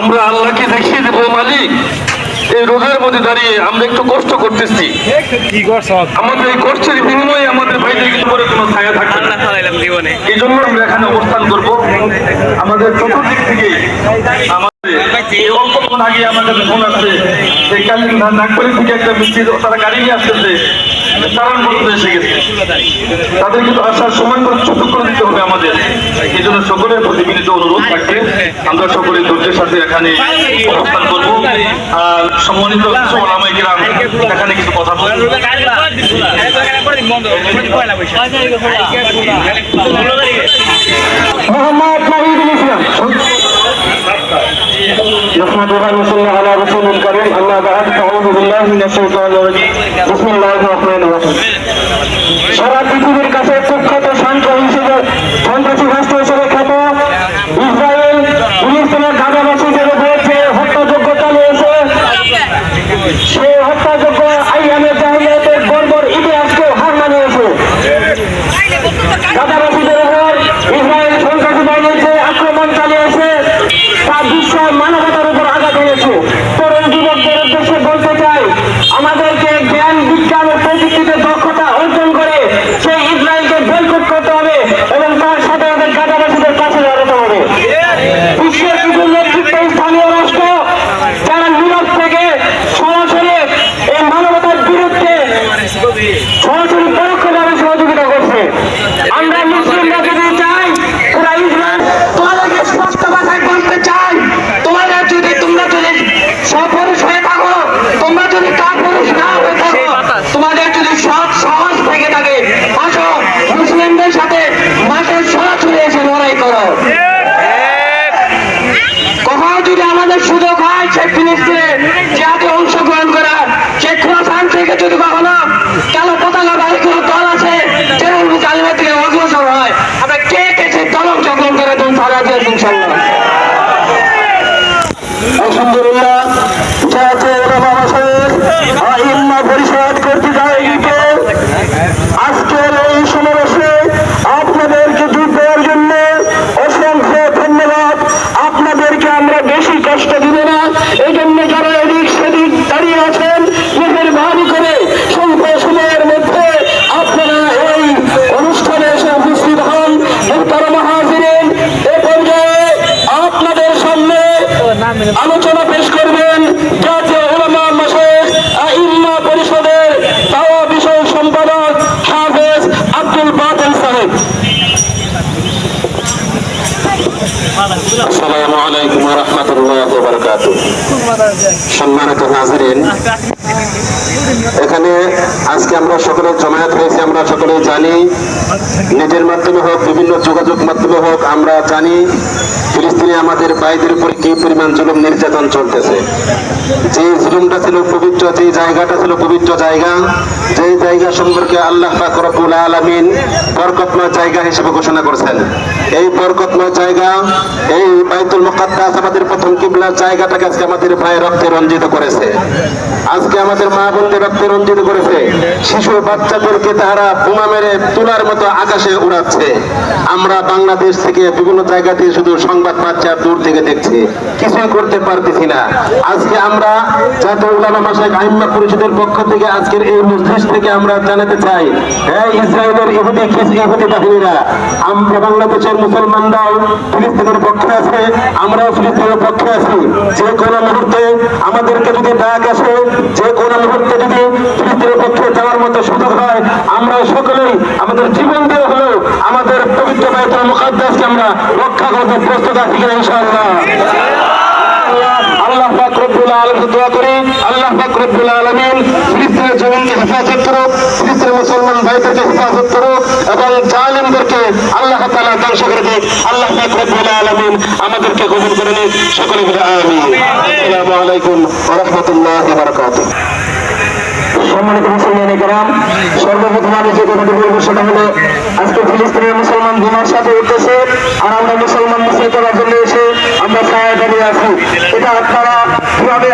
আমরা আল্লাহকে দেখিয়ে দেবো মালিক। এই রোদের মধ্যে দাঁড়িয়ে আমরা একটু কষ্ট করতেছি। আমাদের এই কষ্টের বিনিময়ে আমাদের ভাইদের উপরে কোনো ছায়া জীবনে। এই জন্য আমরা এখানে অবস্থান করব। আমাদের চতুর্দিক থেকে অল্পক্ষণ আগে আমাদের ফোন আসছে এই কালী নাগপুরি থেকে একটা মিষ্টি তারা গাড়ি নিয়ে তাদের কিন্তু আসার সময় করে ছোট করে হবে আমাদের এই জন্য সকলের প্রতি বিনীত আমরা সকলে সাথে এখানে আর সম্মানিত ওলামাই এখানে কিছু কথা نحمد ونصلي على رسول الكريم أما بعد فأعوذ بالله من الشيطان الرجيم بسم الله الرحمن الرحيم সারা পৃথিবীর কাছে কুখ্যাত শান্ত হিসেবে সন্ত্রাসী রাষ্ট্র সুযোগ হয় সে ফিলিস্তিনে জিহাদে অংশগ্রহণ করার সে খোরাসান থেকে যদি কখনো কালো পতাকা বাড়ি কোনো দল আছে যেমন জালিমের থেকে অগ্রসর হয় আমরা কে কে সে দল অংশগ্রহণ করে তুমি সারা দিয়ে ইনশাল্লাহ আলহামদুলিল্লাহ জাতীয় ওলামা মাসায়েখ আইম্মা পরিষদ কর্তৃপক্ষকে আজকের এই সমাবেশে আপনাদেরকে যোগ দেওয়ার জন্য অসংখ্য ধন্যবাদ আপনাদেরকে আমরা বেশি কষ্ট দিব না। এই জন্য যারা এদিক সেদিক দাঁড়িয়ে আছেন, নিজের বাড়ি করে স্বল্প সময়ের মধ্যে আপনারা এই অনুষ্ঠানে এসে উপস্থিত হন। মোহতারামা হাজিরেন এ পর্যায়ে আপনাদের সামনে আলোচনা পেশ করবেন জাতীয় ওলামা আলাইকুম রহমতুল্লাহ বারকাত সম্মানিত হাজিরিন এখানে আজকে আমরা সকলে জমায়েত হয়েছি, আমরা সকলে জানি, নিজের মাধ্যমে হোক, বিভিন্ন যোগাযোগ মাধ্যমে হোক, আমরা জানি ফিলিস্তিনে আমাদের ভাইদের উপর কি পরিমাণ জুলুম নির্যাতন চলতেছে। যে জুলুমটা ছিল পবিত্র, যে জায়গাটা ছিল পবিত্র জায়গা, যে জায়গা সম্পর্কে আল্লাহ পাক রব্বুল আলামিন বরকতময় জায়গা হিসেবে ঘোষণা করেছেন। এই বরকতময় জায়গা, এই বাইতুল মুকাদ্দাস আমাদের প্রথম কিবলার জায়গাটাকে আজকে আমাদের ভাই রক্তে রঞ্জিত করেছে। আজকে আমাদের মা বোনদের রক্তে রঞ্জিত করেছে। শিশু বাচ্চাদেরকে তারা বোমা মেরে তুলার মতো আকাশে উড়াচ্ছে। আমরা বাংলাদেশ থেকে বিভিন্ন জায়গাতে শুধু সংবাদ পাচ্ছি আর দূর থেকে দেখছি। কিছুই করতে পারতেছি না। আজকে আমরা জাতীয় উলামা মাসায় আইম্মা পরিষদের পক্ষ থেকে আজকের এই মসজিদ থেকে আমরা জানাতে চাই হ্যাঁ ইসরায়েলের ইহুদি ইহুদি বাহিনীরা, আমরা বাংলাদেশের মুসলমানরাও ফিলিস্তিনের পক্ষে আছে, আমরাও ফিলিস্তিনের পক্ষে আছি। যে কোনো মুহূর্তে আমাদেরকে যদি ডাক আসে, যে কোনো মুহূর্তে যদি ফিলিস্তিনের পক্ষে যাওয়ার মতো সুযোগ হয়, আমরা সকলেই আমাদের জীবন দিয়ে হলেও আমাদের পবিত্র বাইতুল মুকাদ্দাসকে আমরা রক্ষা করতে প্রস্তুত আছি কিনা ইনশাআল্লাহ। আল্লাহ পাক রব্বুল আলামিন দোয়া করি, আল্লাহ পাক রব্বুল আলামিন ফিলিস্তিনের জমিনকে হেফাজত করুক, ফিলিস্তিনের মুসলমান ভাইদেরকে হেফাজত করুক এবং জালিমদেরকে আল্লাহ তাআলা ধ্বংস করে দিক। আল্লাহ আলামিন আমাদেরকে কবুল করে নিক। সকলে বলে আমিন। আসসালামু আলাইকুম ওয়া রাহমাতুল্লাহি ওয়া বারাকাতুহু। সম্মানিত মুসলমান গ্রাম সর্বপ্রথম আমি যে কথাটি বলব সেটা হলো আজকে ফিলিস্তিনের মুসলমান বিমার সাথে উঠতেছে আর আমরা মুসলমান মুসলিম করার জন্য এসে আমরা ছায়া দাঁড়িয়ে আছি। এটা আপনারা কীভাবে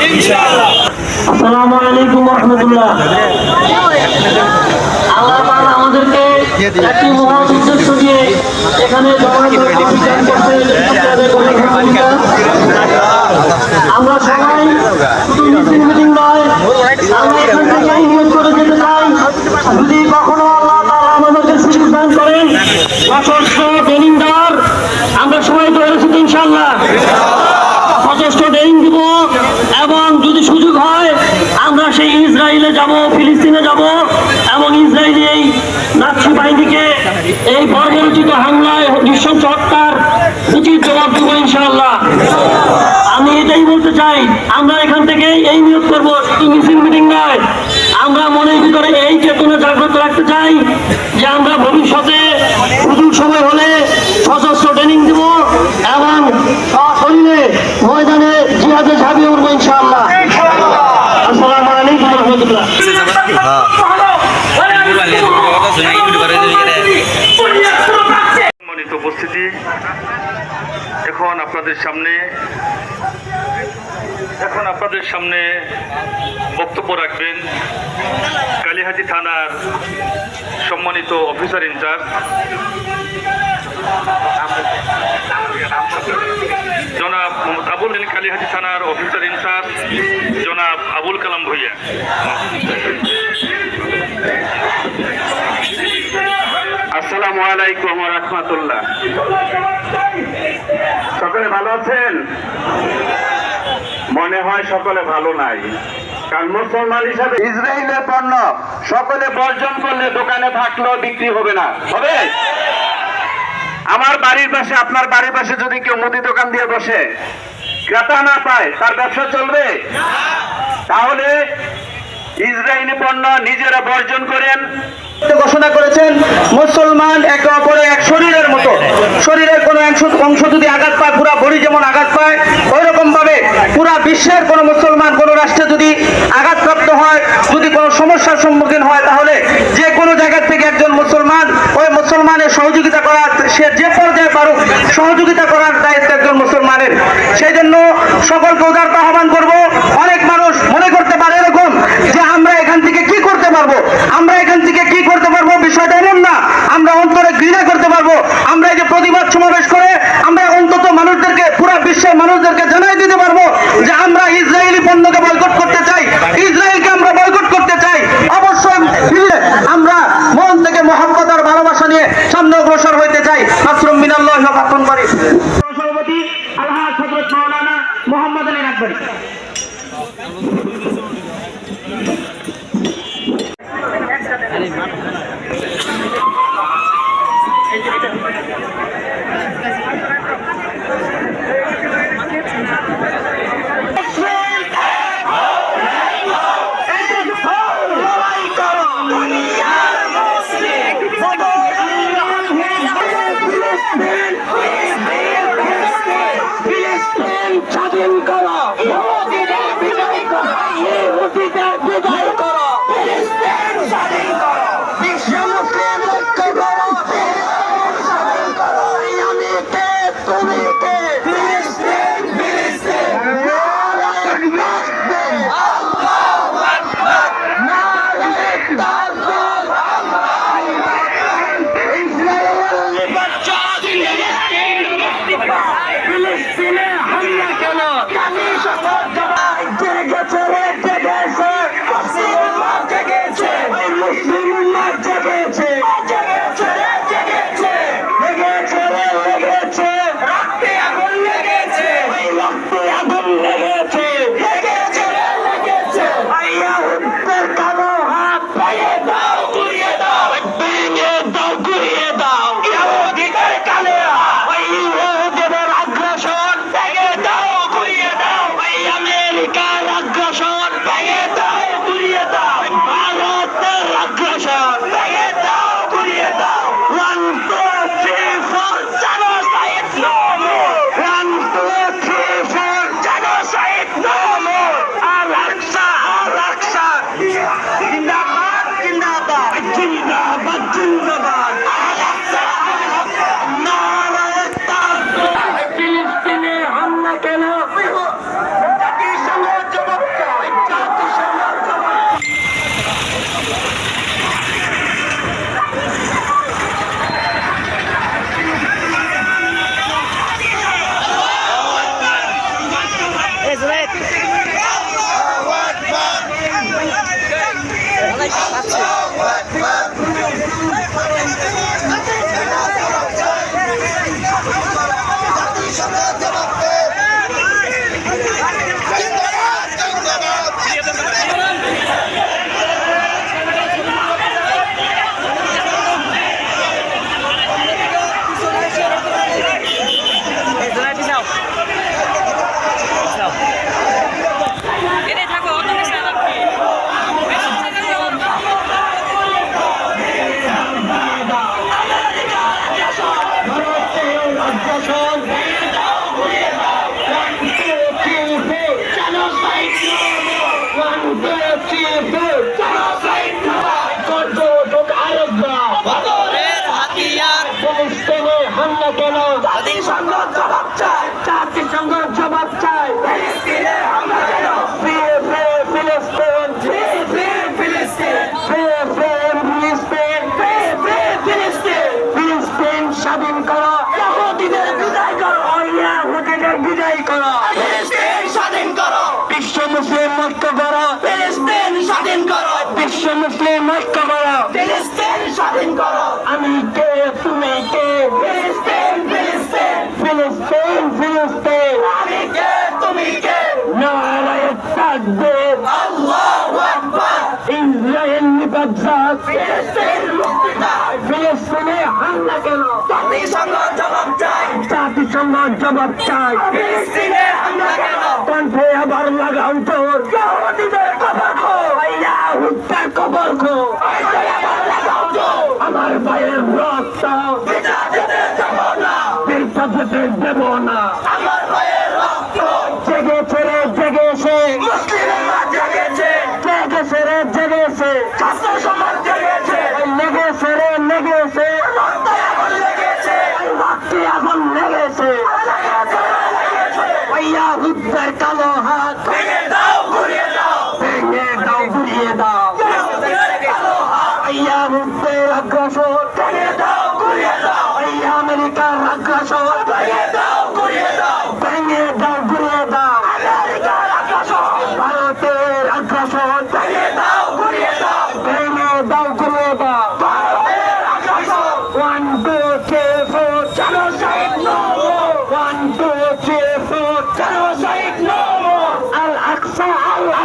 আসসালামু আলাইকুম রহমতুল্লাহ। আল্লাহ আমাদেরকে একটি মহৎ উদ্দেশ্য দিয়ে এখানে। আমরা সবাই শুধু মিছিল মিটিং নয়। আমরা এখান থেকে নিয়োগ করে যেতে চাই। যদি কখনো আল্লাহ তাআলা আমাদেরকে সুযোগ দান করেন আমরা সবাই তো এসেছি ইনশাল্লাহ সচেষ্ট ট্রেনিং দিব এবং যদি সুযোগ হয় আমরা সেই ইসরায়েলে যাব, ফিলিস্তিনে যাব এবং ইসরায়েলি এই নাৎসি বাহিনীকে এই বর্বরচিত হামলায় নৃশংস হত্যার উচিত জবাব দেবো ইনশাআল্লাহ। আমি এটাই বলতে চাই, আমরা এখান থেকে এই নিয়োগ করব মিছিল মিটিং নয়। আমরা মনের ভিতরে এই চেতনা জাগ্রত রাখতে চাই যে আমরা ভবিষ্যতে সুযোগ সময় হলে সশস্ত্র ট্রেনিং দিব এবং সশরীরে ময়দানে জিহাদে ঝাঁপিয়ে উঠবো ইনশাআল্লাহ আসসালামু আলাইকুম রহমতুল্লাহ সম্মানিত উপস্থিতি এখন আপনাদের সামনে, এখন আপনাদের সামনে বক্তব্য রাখবেন কালীহাটি থানার সম্মানিত অফিসার ইনচার্জ জনাব আবুল কালীহাটি থানার অফিসার ইনচার্জ জনাব আবুল কালাম ভুইয়া। আসসালামু আলাইকুম সকলে ভালো আছেন? মনে হয় সকলে ভালো নাই। কারণ মুসলমান হিসাবে ইসরায়েলের পণ্য সকলে বর্জন করলে দোকানে থাকলেও বিক্রি হবে না। হবে? আমার বাড়ির পাশে, আপনার বাড়ির পাশে যদি কেউ মুদি দোকান দিয়ে বসে, ক্রেতা না পায়, তার ব্যবসা চলবে? তাহলে ইসরায়েলি পণ্য নিজেরা বর্জন করেন। ঘোষণা করেছেন, মুসলমান একে অপরে এক শরীরের মতো। শরীরের কোনো অংশ যদি আঘাত পায়, পুরা বডি যেমন আঘাত পায় ওই রকম ভাবে পুরা বিশ্বের কোনো মুসলমান, কোনো রাষ্ট্রে যদি আঘাতপ্রাপ্ত হয়, যদি কোনো সমস্যার সম্মুখীন হয়, তাহলে যে কোনো জায়গা থেকে একজন মুসলমান, ওই মুসলমানের সহযোগিতা করার সে যে পর্যায়ে পারুক, সহযোগিতা করার দায়িত্ব একজন মুসলমানের। সেই জন্য সকলকে উদারতা আহ্বান করব অনেক মানুষ মনে করতে পারে এরকম যে আমরা এখান থেকে কি করতে পারব আমরা এখান থেকে কি করতে পারব বিষয়টা এমন না আমরা অন্তরে ঘৃণা করতে পারব আমরা এই যে প্রতিবাদ সমাবেশ করে আমরা অন্তত মানুষদেরকে পুরো বিশ্বের মানুষদেরকে জানাই দিতে পারব যে আমরা ইসরায়েলি পণ্যকে বয়কট করতে চাই ইসরায়েলকে আমরা বয়কট করতে চাই অবশ্যই ফিরে আমরা মন থেকে মহব্বত আর ভালোবাসা নিয়ে সামনে অগ্রসর হইতে চাই মাসরুম মিনাল্লাহ জ্ঞাপন করি সভাপতি আল্লাহ হযরত মাওলানা মোহাম্মদ আলী হামলা কেন জাতিসংঘ জবাব চায় জাতিসংঘ জবাব চায় ফিলিস্তিনে হামলা কেন ফিরে ফিরে স্বাধীন করো ইহুদিদের বিদায় করো ইয়াহুদিদের বিদায় স্বাধীন করো বিশ্ব মুসলিম মুক্ত বিশ্ব মুসলিম মুক্ত করো ফিলিস্তিন স্বাধীন করো আমি কে তুমি কে ফিলিস্তিন ফিলিস্তিন ফিলিস্তিন ফিলিস্তিন আমি কে তুমি কে নারায় তাকবীর আল্লাহু আকবার ইসরায়েল নিপাত ফিলিস্তিন মুক্তি দাও ফিলিস্তিনে হামলা কেন জাতিসংঘ জবাব চায় জাতিসংঘ জবাব চাই ফিলিস্তিনে হামলা কেন কণ্ঠে আবার লাগাম তোর ইহুদিদের কবর খো ভাইয়া হুত্তার কবর খো আবার লাগাও তো আমার ভাইয়ের রক্ত পিতা যেতে দেব না।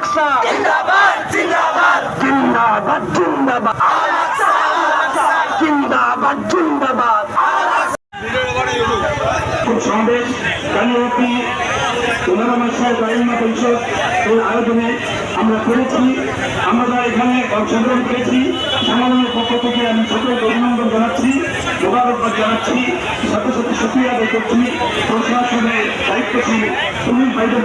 আকসা জিন্দাবাদ জিন্দাবাদ। জিন্দাবাদ জিন্দাবাদ। Al Aqsa, Al Aqsa. জিন্দাবাদ। জিন্দাবাদ সমাবেশ। কালিয়াপি পুনরাবাস গায়না পরিষদ এর আয়োজনে আমরা করেছি। আমরা এখানে অংশগ্রহণ করেছি সংগঠনের পক্ষ থেকে আমি সকলকে অভিনন্দন জানাচ্ছি মোবারকবাদ জানাচ্ছি। সাথে সাথে সুক্রিয়া আদায় করছি প্রশাসনের দায়িত্বশীল সুনীল ভাইদের